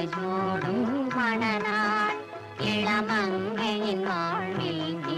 மலர் சூடும் மணனார் இளமங்கையின் வாழ்வில்